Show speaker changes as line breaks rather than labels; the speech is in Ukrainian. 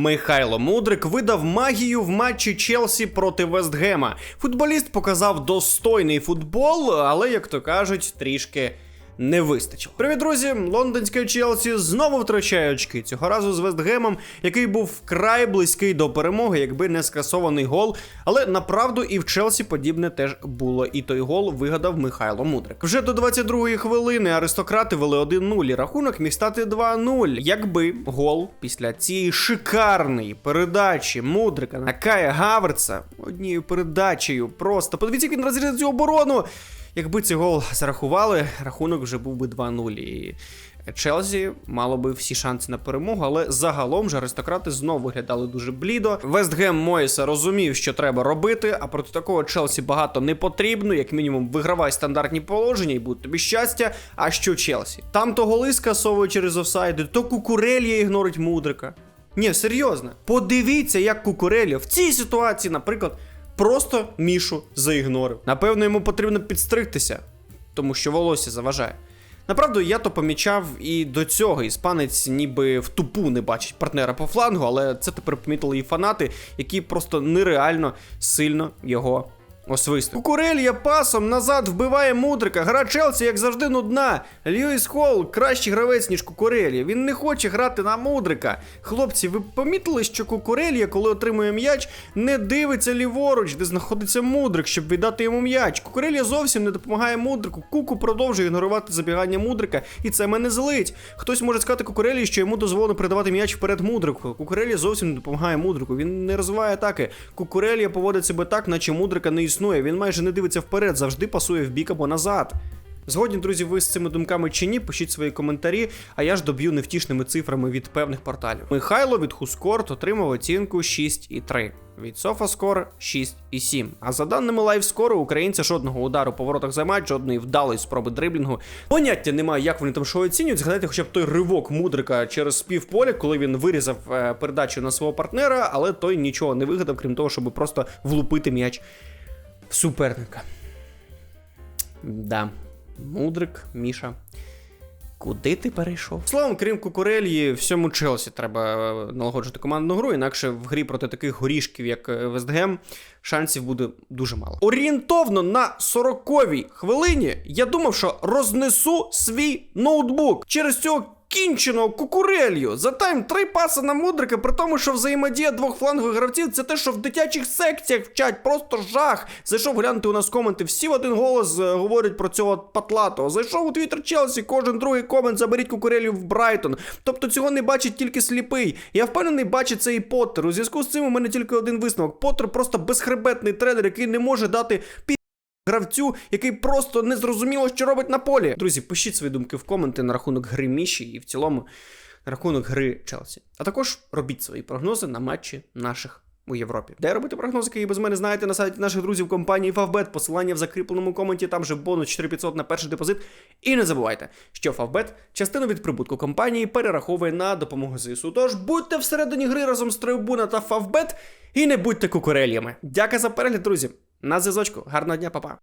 Михайло Мудрик видав магію в матчі Челсі проти Вестгема. Футболіст показав достойний футбол, але, як то кажуть, трішки. Не вистачило. Привіт, друзі! Лондонське Челсі знову втрачає очки. Цього разу з Вестгемом, який був вкрай близький до перемоги, якби не скасований гол. Але направду і в Челсі подібне теж було. І той гол вигадав Михайло Мудрик. Вже до 22-ї хвилини аристократи вели 1-0, і рахунок міг стати 2-0. Якби гол після цієї шикарної передачі Мудрика на Кая Гаверца однією передачею. Просто подивіться, як він розрізав цю оборону. Якби цей гол зарахували, рахунок вже був би 2-0. І Челсі мало би всі шанси на перемогу, але загалом ж аристократи знову виглядали дуже блідо. Вестгем Моїса розумів, що треба робити, а проти такого Челсі багато не потрібно. Як мінімум, вигравай стандартні положення і буде тобі щастя. А що Челсі? Там то голи скасовують через офсайди, то кукурелія ігнорить мудрика. Ні, серйозно. Подивіться, як Кукурелія в цій ситуації, наприклад, просто Мішу заігнорив. Напевно, йому потрібно підстригтися, тому що волосся заважає. Направду, я то помічав і до цього. Іспанець ніби в тупу не бачить партнера по флангу, але це тепер помітили і фанати, які просто нереально сильно його освистують. Кукурелія пасом назад вбиває мудрика. Гра Челсі, як завжди, нудна. Льюіс Холл кращий гравець, ніж Кукурелія. Він не хоче грати на мудрика. Хлопці, ви помітили, що Кукурелія, коли отримує м'яч, не дивиться ліворуч, де знаходиться мудрик, щоб віддати йому м'яч. Кукурелія зовсім не допомагає мудрику. Куку продовжує ігнорувати забігання мудрика, і це мене злить. Хтось може сказати Кукурелії, що йому дозволено передавати м'яч вперед мудрику. Кукурелія зовсім не допомагає мудрику. Він не розвиває атаки. Кукурелія поводить себе так, наче мудрика не існує. Він майже не дивиться вперед, завжди пасує в бік або назад. Згодні, друзі, ви з цими думками чи ні, пишіть свої коментарі, а я ж доб'ю невтішними цифрами від певних порталів. Михайло від Хускорт отримав оцінку 6,3. Від Софаскор 6,7. А за даними лайвскору, українця жодного удару по воротах за матч, жодної вдалої спроби дриблінгу. Поняття немає, як вони там що оцінюють. Згадайте хоча б той ривок мудрика через півполя, коли він вирізав е, передачу на свого партнера, але той нічого не вигадав, крім того, щоб просто влупити м'яч суперника. Да. Мудрик, Міша. Куди ти перейшов? Словом, крім Кукурельї, всьому Челсі треба е, налагоджувати командну гру, інакше в грі проти таких горішків, як е, Вестгем, шансів буде дуже мало. Орієнтовно на 40-й хвилині я думав, що рознесу свій ноутбук через цього кінченого кукурелью. За тайм три паси на мудрика, при тому, що взаємодія двох флангових гравців це те, що в дитячих секціях вчать, просто жах. Зайшов глянути у нас коменти. Всі в один голос е, говорять про цього патлатого. Зайшов у твіттер Челсі, кожен другий комент заберіть кукурелью в Брайтон. Тобто цього не бачить тільки сліпий. Я впевнений, бачить це і Поттер. У зв'язку з цим у мене тільки один висновок. Поттер просто безхребетний тренер, який не може дати пі. Гравцю, який просто не зрозуміло, що робить на полі. Друзі, пишіть свої думки в коменти на рахунок гри Міші і в цілому на рахунок гри Челсі. А також робіть свої прогнози на матчі наших у Європі. Де робити прогнози, які без мене знаєте на сайті наших друзів компанії Favbet. Посилання в закріпленому коменті, там же бонус 4500 на перший депозит. І не забувайте, що Favbet частину від прибутку компанії перераховує на допомогу ЗСУ. Тож будьте всередині гри разом з Трибуна та Favbet і не будьте кукурельями. Дяка за перегляд, друзі. На зв'язочку. Гарного дня, папа.